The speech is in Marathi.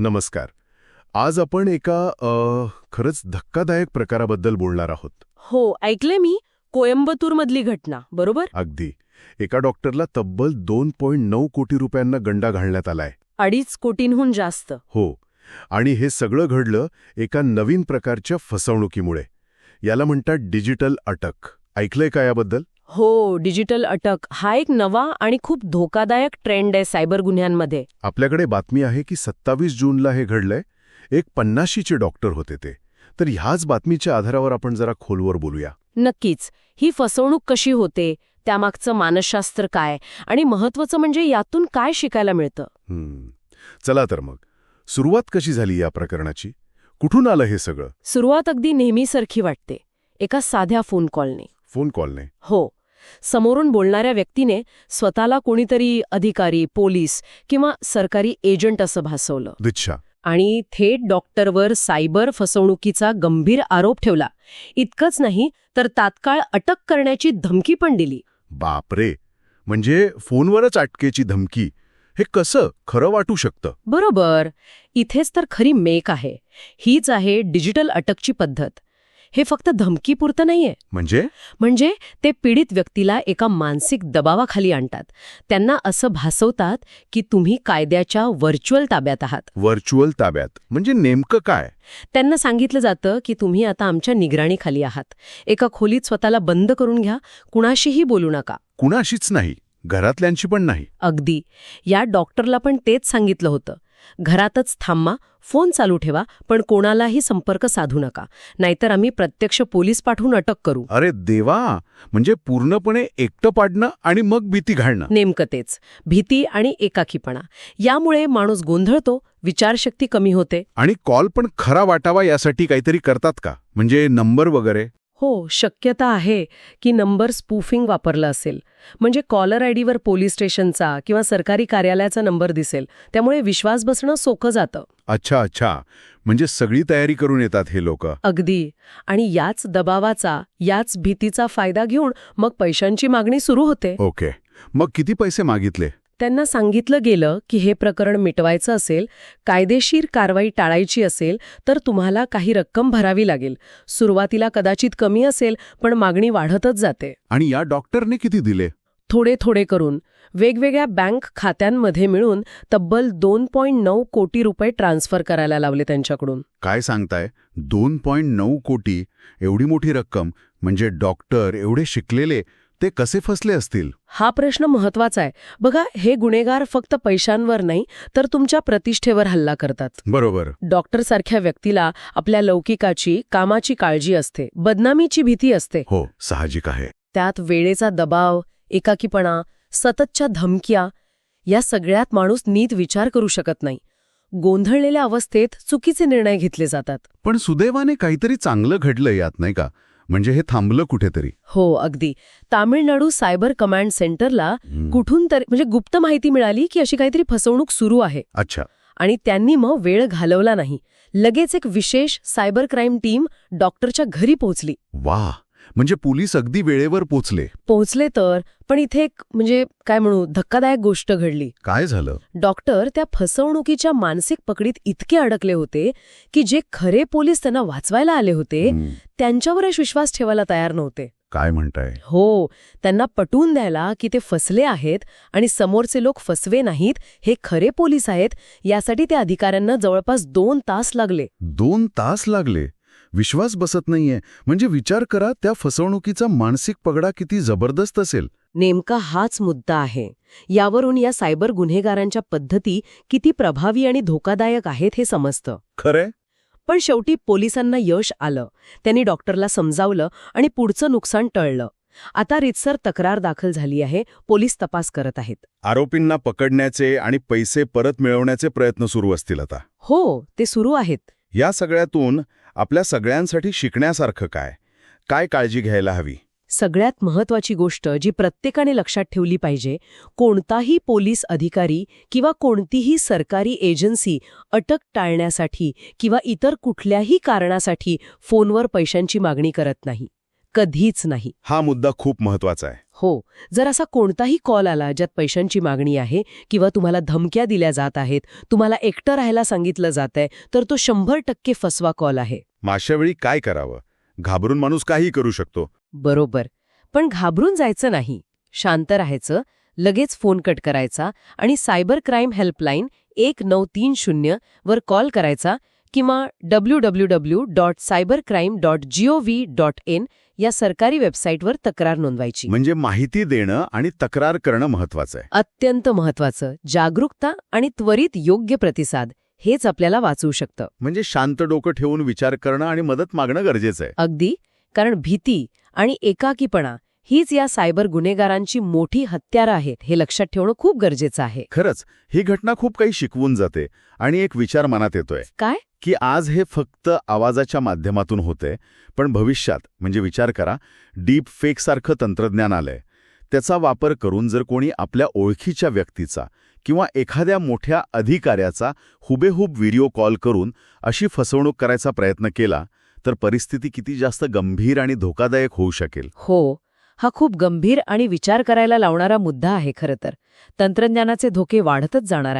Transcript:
नमस्कार. आज आपण एका खरंच धक्कादायक प्रकाराबद्दल बोलणार आहोत. हो ऐकले मी. कोयंबतूरमधली घटना बरोबर? अगदी. एका डॉक्टरला तब्बल दोन पॉईंट नऊ कोटी रुपयांना गंडा घालण्यात आलाय. अडीच कोटींहून जास्त. हो. आणि हे सगळं घडलं एका नवीन प्रकारच्या फसवणुकीमुळे. याला म्हणतात डिजिटल अटक. ऐकलंय का याबद्दल? हो डिजिटल अटक हा एक नवा आणि खूप धोकादायक ट्रेंड आहे सायबर गुन्ह्यांमध्ये. आपल्याकडे बातमी आहे की सत्तावीस जूनला हे घडलंय. एक पन्नाशीचे डॉक्टर होते ते. तर ह्याच बातमीच्या आधारावर आपण जरा खोलवर बोलूया. नक्कीच. ही फसवणूक कशी होते? त्यामागचं मानसशास्त्र काय? आणि महत्वाचं म्हणजे यातून काय शिकायला मिळतं. चला तर मग. सुरुवात कशी झाली या प्रकरणाची? कुठून आलं हे सगळं? सुरुवात अगदी नेहमीसारखी वाटते. एका साध्या फोन कॉलने. फोन कॉलने. हो. समोरून बोलणाऱ्या व्यक्तीने स्वतःला कोणीतरी अधिकारी पोलीस किंवा सरकारी एजंट असं भासवलं. दिच्छा. आणि थेट डॉक्टरवर सायबर फसवणुकीचा गंभीर आरोप ठेवला. इतकंच नाही तर तात्काळ अटक करण्याची धमकी पण दिली. बापरे! म्हणजे फोनवरच अटकेची धमकी. हे कसं? खरं वाटू शकतं. बरोबर. इथेच तर खरी मेक आहे. हीच आहे डिजिटल अटकची पद्धत. हे फक्त धमकीपुरतं नाहीये. म्हणजे? म्हणजे ते पीडित व्यक्तीला एका मानसिक दबावाखाली आणतात. त्यांना असं भासवतात की तुम्ही कायद्याच्या व्हर्च्युअल ताब्यात आहात. व्हर्च्युअल ताब्यात. म्हणजे नेमकं काय? त्यांना सांगितलं जातं की तुम्ही आता आमच्या निगराणीखाली आहात. एका खोलीत स्वतःला बंद करून घ्या. कुणाशीही बोलू नका. कुणाशीच नाही. घरातल्यांची पण नाही. अगदी. या डॉक्टरला पण तेच सांगितलं होतं. घरातच थांबा फोन चालू ठेवा पण कोणालाही संपर्क साधू नका. नाहीतर आम्ही प्रत्यक्ष पोलीस पाठवून अटक करू. अरे देवा! म्हणजे पूर्णपणे एकटं पाडणं आणि मग भीती घालणं. नेमकं तेच. भीती आणि एकाकीपणा. यामुळे माणूस गोंधळतो विचारशक्ती कमी होते. आणि कॉल पण खरा वाटावा यासाठी काहीतरी करतात का? म्हणजे नंबर वगैरे? हो शक्यता आहे की नंबर स्पूफिंग वापरलं असेल. म्हणजे कॉलर आयडीवर पोलीस स्टेशनचा किंवा सरकारी कार्यालयाचा नंबर दिसेल. त्यामुळे विश्वास बसणं सोपं जातं. अच्छा अच्छा. म्हणजे सगळी तयारी करून येतात हे लोक. अगदी. आणि याच दबावाचा याच भीतीचा फायदा घेऊन मग पैशांची मागणी सुरू होते. ओके. मग किती पैसे मागितले? त्यांना सांगितलं गेलं की हे प्रकरण मिटवायचं असेल कायदेशीर कारवाई टाळायची असेल तर तुम्हाला काही रक्कम भरावी लागेल. सुरुवातीला कदाचित कमी असेल पण मागणी वाढतच जाते. आणि या डॉक्टरने किती दिले? थोडे थोडे करून. वेगवेगळ्या बँक खात्यांमध्ये मिळून तब्बल दोन पॉईंट नऊ कोटी रुपये ट्रान्स्फर करायला लावले त्यांच्याकडून. काय सांगताय? दोन पॉईंट नऊ कोटी? एवढी मोठी रक्कम. म्हणजे डॉक्टर एवढे शिकलेले ते कसे फसले असतील? हा प्रश्न महत्त्वाचा आहे. बघा हे गुन्हेगार फक्त पैशांवर नाही तर तुमच्या प्रतिष्ठेवर हल्ला करतात. बरोबर. डॉक्टर सारख्या व्यक्तीला आपल्या लौकिकाची कामाची काळजी असते बदनामीची भीती असते. हो साहजिक आहे. त्यात वेळेचा दबाव एकाकीपणा सततच्या धमक्या या सगळ्यात माणूस नीट विचार करू शकत नाही. गोंधळलेल्या अवस्थेत चुकीचे निर्णय घेतले जातात. पण सुदैवाने काहीतरी चांगलं घडलं यात नाही का? म्हणजे हे थांबलं कुठेतरी. हो अगदी. तामिळनाडू सायबर कमांड सेंटरला कुठून तरी म्हणजे गुप्त माहिती मिळाली की अशी काहीतरी फसवणूक सुरू आहे. अच्छा. आणि त्यांनी मग वेळ घालवला नाही. लगेच एक विशेष सायबर क्राईम टीम डॉक्टरच्या घरी पोहोचली. वा म्हणजे पोलीस अगदी वेळेवर पोचले. पोहोचले तर पण इथे एक म्हणजे काय म्हणू धक्कादायक गोष्ट घडली. काय झालं? डॉक्टर त्या फसवणुकीच्या मानसिक पकडीत इतके अडकले होते की जे खरे पोलीस त्यांना वाचवायला आले होते त्यांच्यावरच विश्वास ठेवायला तयार नव्हते. काय म्हणताय? हो त्यांना पटवून द्यायला की ते फसले आहेत आणि समोरचे लोक फसवे नाहीत हे खरे पोलीस आहेत यासाठी त्या अधिकाऱ्यांना जवळपास दोन तास लागले. दोन तास लागले? विश्वास बसत नाहीये. म्हणजे विचार करा त्या फसवणुकीचा मानसिक पगडा किती जबरदस्त असेल. नेमका हाच मुद्दा आहे. यावरून या सायबर गुन्हेगारांच्या पद्धती किती प्रभावी आणि धोकादायक आहेत हे समजतं. खरे पण शेवटी पोलिसांना यश आलं. त्यांनी डॉक्टरला समजावलं आणि पुढचं नुकसान टळलं. आता रितसर तक्रार दाखल झाली आहे. पोलीस तपास करत आहेत. आरोपींना पकडण्याचे आणि पैसे परत मिळवण्याचे प्रयत्न सुरू असतील आता. हो ते सुरू आहेत. या सगळ्यातून आपल्या सगळ्यांसाठी शिकण्यासारखं काय? काय काळजी घ्यायला हवी? सगळ्यात महत्वाची गोष्ट जी प्रत्येकाने लक्षात ठेवली पाहिजे कोणताही पोलीस अधिकारी किंवा कोणतीही सरकारी एजन्सी अटक टाळण्यासाठी किंवा इतर कुठल्याही कारणासाठी फोनवर पैशांची मागणी करत नाही. कधीच नाही. हा मुद्दा खूप महत्त्वाचा आहे. हो जर असा कोणताही कॉल आला ज्यात पैशांची मागणी आहे किंवा तुम्हाला धमक्या दिल्या जात आहेत तुम्हाला एकटं राहायला सांगितलं जात आहे तर तो शंभर टक्के फसवा कॉल आहे. मग अशा वेळी काय करावं? घाबरून माणूस काही करू शकतो. बरोबर. पण घाबरून जायचं नाही. शांत राहायचं लगेच फोन कट करायचा आणि सायबर क्राईम हेल्पलाईन एक नऊ तीन शून्य वर कॉल करायचा किंवा W W W dot cyber crime dot GOV dot IN या सरकारी वेबसाईटवर तक्रार नोंदवायची. म्हणजे माहिती देणं आणि तक्रार करणं महत्वाचं आहे. अत्यंत महत्वाचं. जागरूकता आणि त्वरित योग्य प्रतिसाद हेच आपल्याला वाचवू शकतं. म्हणजे शांत डोकं ठेवून विचार करणं आणि मदत मागणं गरजेचं आहे. अगदी. कारण भीती आणि एकाकीपणा हीच या सायबर गुन्हेगारांची मोठी हत्यारं आहेत हे लक्षात ठेवणं खूप गरजेचं आहे. खरंच ही घटना खूप काही शिकवून जाते आणि एक विचार मनात येतोय. काय? की आज हे फक्त आवाजाच्या माध्यमातून होते पण भविष्यात म्हणजे विचार करा डीप फेकसारखं तंत्रज्ञान आलंय. त्याचा वापर करून जर कोणी आपल्या ओळखीच्या व्यक्तीचा किंवा एखाद्या मोठ्या अधिकाऱ्याचा हुबेहूब व्हिडिओ कॉल करून अशी फसवणूक करायचा प्रयत्न केला तर परिस्थिती किती जास्त गंभीर आणि धोकादायक होऊ शकेल. हो हा खूप गंभीर आणि विचार करायला लावणारा मुद्दा आहे खरं तर. तंत्रज्ञानाचे धोके वाढतच जाणार आहे